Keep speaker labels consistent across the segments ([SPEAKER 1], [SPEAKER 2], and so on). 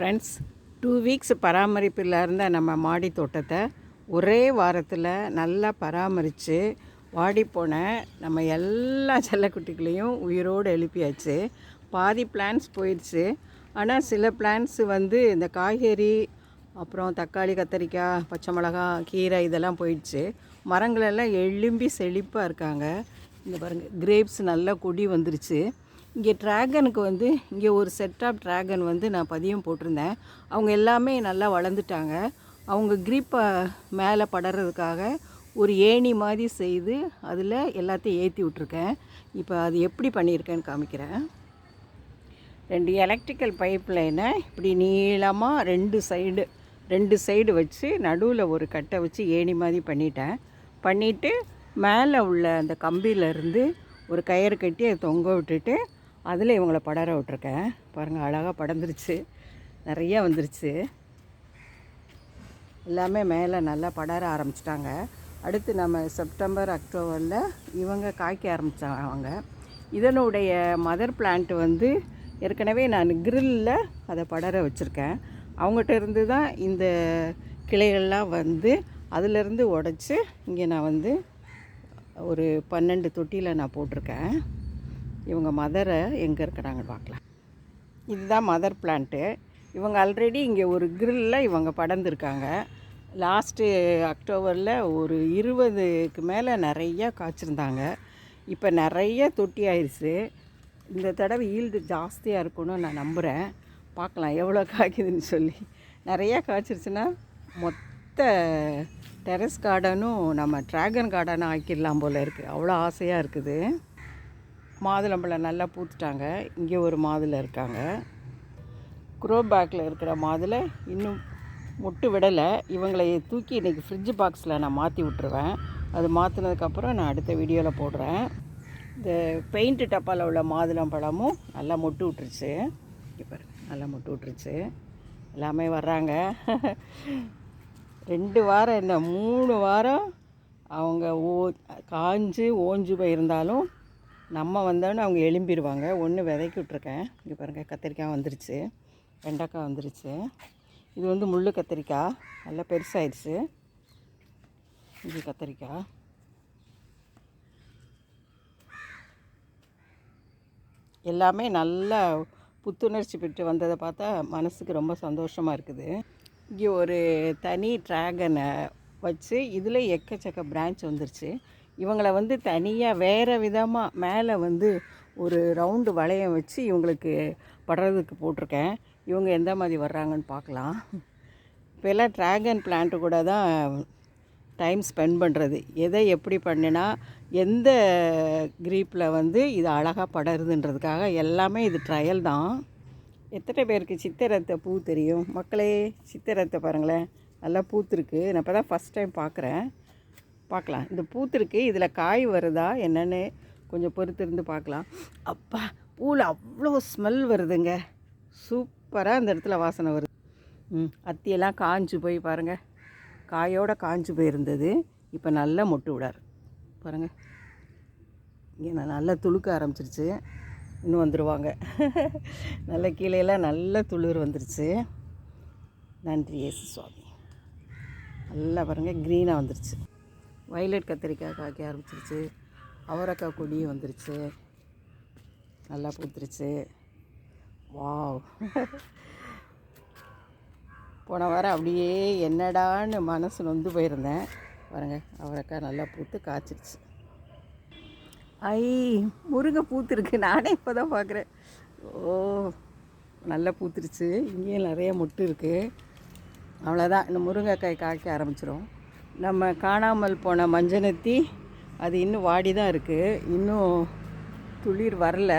[SPEAKER 1] Friends two weeks பராமரிப்பில் இருந்த நம்ம மாடி தோட்டத்தை ஒரே வாரத்தில் நல்லா பராமரித்து வாடிப்போன நம்ம எல்லா செல்லக்குட்டிகளையும் உயிரோடு எழுப்பியாச்சு. பாதி பிளான்ஸ் போயிடுச்சு. ஆனால் சில பிளான்ஸ் வந்து இந்த காய்கறி அப்புறம் தக்காளி கத்தரிக்காய் பச்சை மிளகா கீரை இதெல்லாம் போயிடுச்சு. மரங்களெல்லாம் எழும்பி செழிப்பாக இருக்காங்க. இந்த பாருங்கள் கிரேப்ஸ் நல்லா கொடி வந்துருச்சு. இங்கே ட்ராகனுக்கு வந்து இங்கே ஒரு செட் ஆஃப் ட்ராகன் வந்து நான் பதியம் போட்டிருந்தேன். அவங்க எல்லாமே நல்லா வளர்ந்துட்டாங்க. அவங்க கிரிப்பை மேலே படறதுக்காக ஒரு ஏணி மாதிரி செய்து அதில் எல்லாத்தையும் ஏற்றி விட்ருக்கேன் இப்போ அது எப்படி பண்ணியிருக்கேன்னு காமிக்கிறேன். ரெண்டு எலக்ட்ரிக்கல் பைப் லைனை இப்படி நீளமாக ரெண்டு சைடு ரெண்டு சைடு வச்சு நடுவில் ஒரு கட்டை வச்சு ஏணி மாதிரி பண்ணிட்டேன். பண்ணிவிட்டு மேலே உள்ள அந்த கம்பியிலேருந்து ஒரு கயிறு கட்டி அதை தொங்க விட்டுட்டு அதில் இவங்களை படர விட்ருக்கேன் பாருங்கள் அழகாக படந்துருச்சு. நிறையா வந்துருச்சு. எல்லாமே மேலே நல்லா படர ஆரம்பிச்சிட்டாங்க. அடுத்து நம்ம செப்டம்பர் அக்டோபரில் இவங்க காய்க்க ஆரம்பித்தாங்க இதனுடைய மதர் பிளான்ட் வந்து ஏற்கனவே நான் கிரில்லில் அதை படர வச்சுருக்கேன். அவங்ககிட்ட இருந்து தான் இந்த கிளைகள்லாம் வந்து அதிலிருந்து உடச்சி இங்கே நான் வந்து ஒரு பன்னெண்டு தொட்டியில் நான் போட்டிருக்கேன். இவங்க மதரை எங்கே இருக்கிறாங்கன்னு பார்க்கலாம். இதுதான் மதர் பிளான்ட்டு இவங்க ஆல்ரெடி இங்கே ஒரு கிரில்லில் இவங்க படர்ந்துருக்காங்க. லாஸ்ட்டு அக்டோபரில் ஒரு இருபதுக்கு மேலே நிறையா காய்ச்சிருந்தாங்க. இப்போ நிறைய தொட்டி ஆயிடுச்சு இந்த தடவை ஈல்டு ஜாஸ்தியாக இருக்கும்னு நான் நம்புகிறேன் பார்க்கலாம் எவ்வளோ காய்க்குதுன்னு சொல்லி. நிறையா காய்ச்சிருச்சுன்னா மொத்த டெரஸ் கார்டனும் நம்ம ட்ராகன் கார்டனும் ஆக்கிடலாம் போல் இருக்குது அவ்வளோ ஆசையாக இருக்குது. மாதுளம்பழம் நல்லா பூத்துட்டாங்க. இங்கே ஒரு மாதுளை இருக்காங்க. குரோ பேக்கில் இருக்கிற மாதுளை இன்னும் முட்டு விடலை. இவங்களை தூக்கி இன்றைக்கி ஃப்ரிட்ஜ் பாக்ஸில் நான் மாற்றி விட்ருவேன் அது மாற்றினதுக்கப்புறம் நான் அடுத்த வீடியோவில் போடுறேன். இந்த பெயிண்ட்டு டப்பாவில் உள்ள மாதுளம் பழமும் நல்லா மொட்டு விட்டுருச்சு. இங்கே நல்லா மொட்டு விட்டுருச்சு. எல்லாமே வர்றாங்க. ரெண்டு வாரம் என்ன? மூணு வாரம் அவங்க ஓ காஞ்சு ஓஞ்சு போயிருந்தாலும் நம்ம வந்தோடனே அவங்க எழும்பிடுவாங்க ஒன்று விதைக்கி விட்ருக்கேன் இங்கே பாருங்கள் கத்திரிக்காய் வந்துருச்சு. வெண்டைக்காய் வந்துருச்சு. இது வந்து முள் கத்திரிக்காய். நல்லா பெருசாகிடுச்சு இது கத்திரிக்காய். எல்லாமே நல்லா புத்துணர்ச்சி பெற்று வந்ததை பார்த்தா மனசுக்கு ரொம்ப சந்தோஷமாக இருக்குது. இங்கே ஒரு தனி ட்ராகனை வச்சு இதில் எக்கச்சக்க பிரான்ச் வந்துருச்சு. இவங்களை வந்து தனியாக வேறு விதமாக மேலே வந்து ஒரு ரவுண்டு வளையம் வச்சு இவங்களுக்கு படுறதுக்கு போட்டிருக்கேன். இவங்க எந்த மாதிரி வர்றாங்கன்னு பார்க்கலாம். இப்போ எல்லாம் ட்ராகன் பிளான்ட்டு கூட தான் டைம் ஸ்பெண்ட் பண்ணுறது எதை எப்படி பண்ணினா எந்த க்ரீப்பில் வந்து இது அழகாக படருதுன்றதுக்காக எல்லாமே இது ட்ரையல் தான். எத்தனை பேருக்கு சித்திரத்தை பூ தெரியும்? மக்களே சித்திரத்தை பாருங்களேன். நல்லா பூத்துருக்கு. நான் இப்போ தான் ஃபஸ்ட் டைம் பார்க்குறேன். பார்க்கலாம். இந்த பூத்திருக்கு இதில் காய் வருதா என்னென்னு கொஞ்சம் பொறுத்திருந்து பார்க்கலாம். அப்பா பூவில் அவ்வளோ ஸ்மெல் வருதுங்க. சூப்பராக அந்த இடத்துல வாசனை வருது. ம் அத்தியெல்லாம் காஞ்சு போய் பாருங்கள் காயோட காஞ்சு போயிருந்தது. இப்போ நல்லா மொட்டு விடாரு பாருங்கள் இங்கே நான் நல்லா துளுக்க ஆரம்பிச்சிருச்சு. இன்னும் வந்துடுவாங்க நல்ல கீழேலாம் நல்ல துளிர் வந்துருச்சு. நன்றி இயேசு சுவாமி. நல்லா பாருங்கள் க்ரீனாக வந்துருச்சு. வயலட் கத்திரிக்காய் காய்க்க ஆரம்பிச்சிருச்சு. அவரைக்காய் கொடியும் வந்துருச்சு. நல்லா பூத்துருச்சு. வாவ். போன வாரம் அப்படியே என்னடான்னு மனசு நொந்து போயிருந்தேன். பாருங்க அவரைக்காய் நல்லா பூத்து காய்ச்சிருச்சு. ஐ முருங்கை பூத்துருக்கு. நானே இப்போ தான் பார்க்குறேன் ஓ நல்லா பூத்துருச்சு. இங்கேயும் நிறைய மொட்டு இருக்குது அவ்வளோதான் இந்த முருங்கைக்காய் காய்க்க ஆரம்பிச்சிடும் நம்ம காணாமல் போன மஞ்சனத்தி அது இன்னும் வாடி தான் இருக்குது இன்னும் துளிர் வரல.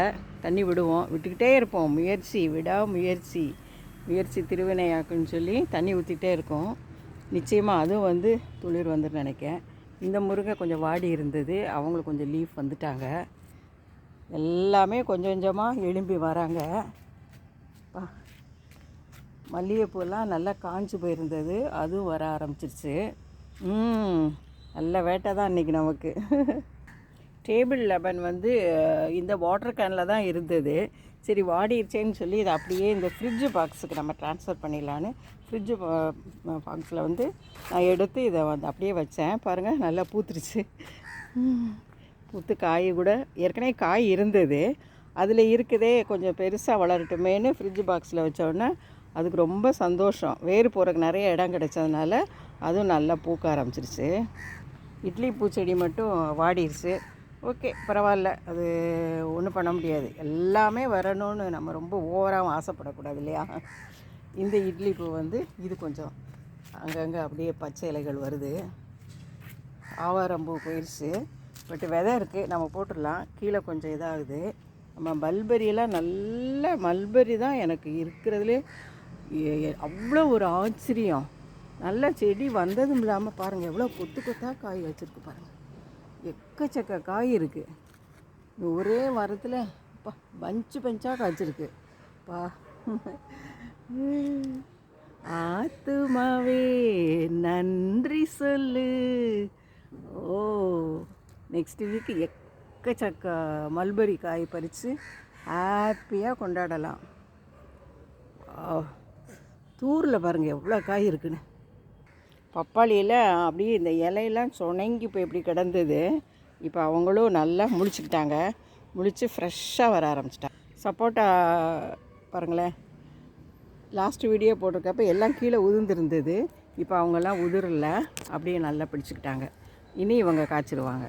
[SPEAKER 1] தண்ணி விடுவோம். விட்டுக்கிட்டே இருப்போம். முயற்சி விடா முயற்சி. முயற்சி திருவினையாக்குன்னு சொல்லி தண்ணி ஊற்றிக்கிட்டே இருக்கோம். நிச்சயமாக அதுவும் வந்து துளிர் வந்துன்னு நினைக்கேன் இந்த முருங்கை கொஞ்சம் வாடி இருந்தது. அவங்களுக்கு கொஞ்சம் லீஃப் வந்துட்டாங்க. எல்லாமே கொஞ்சம் கொஞ்சமாக எழும்பி வராங்க. மல்லிகைப்பூலாம் நல்லா காஞ்சி போயிருந்தது. அதுவும் வர ஆரம்பிச்சிருச்சு. ம் நல்ல வேட்டை தான் இன்றைக்கி நமக்கு. டேபிள் லெமன் வந்து இந்த வாட்டர் கேனில் தான் இருந்தது. சரி வாடிடுச்சேன்னு சொல்லி இதை அப்படியே இந்த ஃப்ரிட்ஜு பாக்ஸுக்கு நம்ம ட்ரான்ஸ்ஃபர் பண்ணிடலான்னு. ஃப்ரிட்ஜு பாக்ஸில் வந்து நான் எடுத்து இதை வந்து அப்படியே வச்சேன். பாருங்கள் நல்லா பூத்துருச்சு. பூத்து காய் கூட ஏற்கனவே காய் இருந்தது. அதில் இருக்குதே கொஞ்சம் பெருசாக வளரட்டுமேன்னு ஃப்ரிட்ஜ் பாக்ஸில் வச்சோடனே அதுக்கு ரொம்ப சந்தோஷம். வேறு போகிறதுக்கு நிறைய இடம் கிடைச்சதுனால அதுவும் நல்லா பூக்க ஆரம்பிச்சிருச்சு. இட்லி பூச்செடி மட்டும் வாடிடுச்சு ஓகே பரவாயில்ல. அது ஒன்றும் பண்ண முடியாது. எல்லாமே வரணும்னு நம்ம ரொம்ப ஓவராகவும் ஆசைப்படக்கூடாது இல்லையா? இந்த இட்லி பூ வந்து இது கொஞ்சம் அங்கங்கே அப்படியே பச்சை இலைகள் வருது. ஆவாரம்பூ போயிடுச்சு பட் விதை இருக்குது நம்ம போட்டுடலாம். கீழே கொஞ்சம் இதாகுது. நம்ம மல்பெரியெல்லாம் நல்ல மல்பெரி தான் எனக்கு இருக்கிறதுலே. அவ்வளோ ஒரு ஆச்சரியம். நல்ல செடி வந்ததும் இல்லாமல் பாருங்கள் எவ்வளோ கொத்து கொத்தாக காய் வச்சுருக்கு பாருங்கள் எக்கச்சக்க காய் இருக்குது ஒரே வாரத்தில் அப்பா பஞ்சு பஞ்சாக காய்ச்சிருக்கு. பா. ஆத்துமாவே நன்றி சொல்லு. ஓ நெக்ஸ்ட் வீக் எக்கச்சக்க மல்பரி காய் பறித்து ஹாப்பியாக கொண்டாடலாம். தூரில் பாருங்கள் எவ்வளோ காய் இருக்குன்னு. பப்பாளியில் அப்படியே இந்த இலையெல்லாம் சுணங்கி இப்போ எப்படி கிடந்தது. இப்போ அவங்களும் நல்லா முழிச்சுக்கிட்டாங்க. முழிச்சு ஃப்ரெஷ்ஷாக வர ஆரம்பிச்சிட்டாங்க சப்போட்டா பாருங்களேன். லாஸ்ட் வீடியோ போட்டிருக்கப்ப எல்லாம் கீழே உதிர்ந்துருந்தது. இப்போ அவங்கெல்லாம் உதிரல. அப்படியே நல்லா பிடிச்சிக்கிட்டாங்க. இனி இவங்க காய்ச்சிடுவாங்க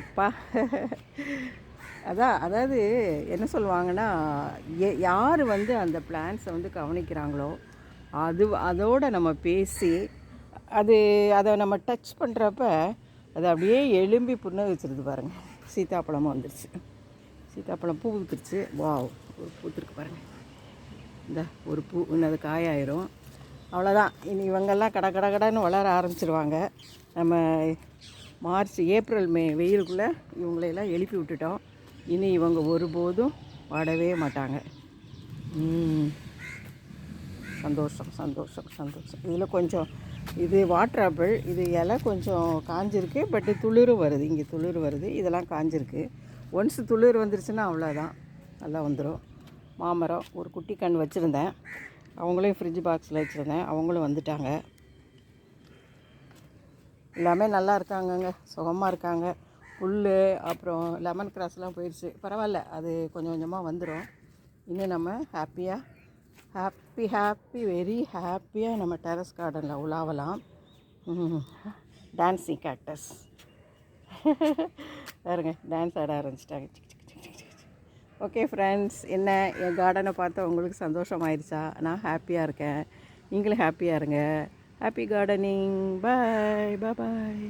[SPEAKER 1] எப்பா அதான் அதாவது என்ன சொல்லுவாங்கன்னா யார் வந்து அந்த பிளான்ஸை வந்து கவனிக்கிறாங்களோ அது அதோடு நம்ம பேசி அது அதை நம்ம டச் பண்ணுறப்ப அது அப்படியே எலும்பி புண்ண வச்சுருது பாருங்கள் சீத்தாப்பழமும் வந்துருச்சு. சீத்தாப்பழம் பூ பூத்துருச்சு. வாவ் ஒரு பூத்துருக்கு பாருங்கள் இந்த ஒரு பூ இன்னும் அது காயாயிரும். அவ்வளோதான் இனி இவங்கெல்லாம் கட கட கடைன்னு வளர ஆரம்பிச்சிருவாங்க. நம்ம மார்ச் ஏப்ரல் மே வெயிலுக்குள்ளே இவங்களையெல்லாம் எழுப்பி விட்டுட்டோம். இனி இவங்க ஒருபோதும் வாடவே மாட்டாங்க. ம். சந்தோஷம் சந்தோஷம் சந்தோஷம். இதில் கொஞ்சம் இது வாட்டர் ஆப்பிள் இது இலை கொஞ்சம் காஞ்சிருக்கு பட்டு துளிரும் வருது இங்கே துளிர் வருது இதெல்லாம் காஞ்சிருக்கு. ஒன்ஸ் துளிர் வந்துருச்சுன்னா அவ்வளோதான் நல்லா வந்துடும் மாமரம் ஒரு குட்டி கண் வச்சுருந்தேன். அவங்களையும் ஃப்ரிட்ஜ் பாக்ஸில் வச்சுருந்தேன் அவங்களும் வந்துட்டாங்க. எல்லாமே நல்லா இருக்காங்கங்க சுகமாக இருக்காங்க. புல் அப்புறம் லெமன் கிராஸ்லாம் போயிடுச்சு பரவாயில்ல அது கொஞ்சம் கொஞ்சமாக வந்துடும் இன்னும் நம்ம ஹாப்பியாக ஹாப்பி ஹாப்பி வெரி ஹாப்பியாக நம்ம டெரஸ் கார்டனில் உலாவலாம். டான்ஸிங் கேக்டஸ் பாருங்க டான்ஸ் ஆட ஆரம்பிச்சிட்டாங்க. ஓகே ஃப்ரெண்ட்ஸ் என்ன? என் கார்டனை பார்த்து உங்களுக்கு சந்தோஷமாயிருச்சா? நான் ஹாப்பியாக இருக்கேன். நீங்களும் ஹாப்பியாக இருங்க. ஹாப்பி கார்டனிங் பாய் பாய்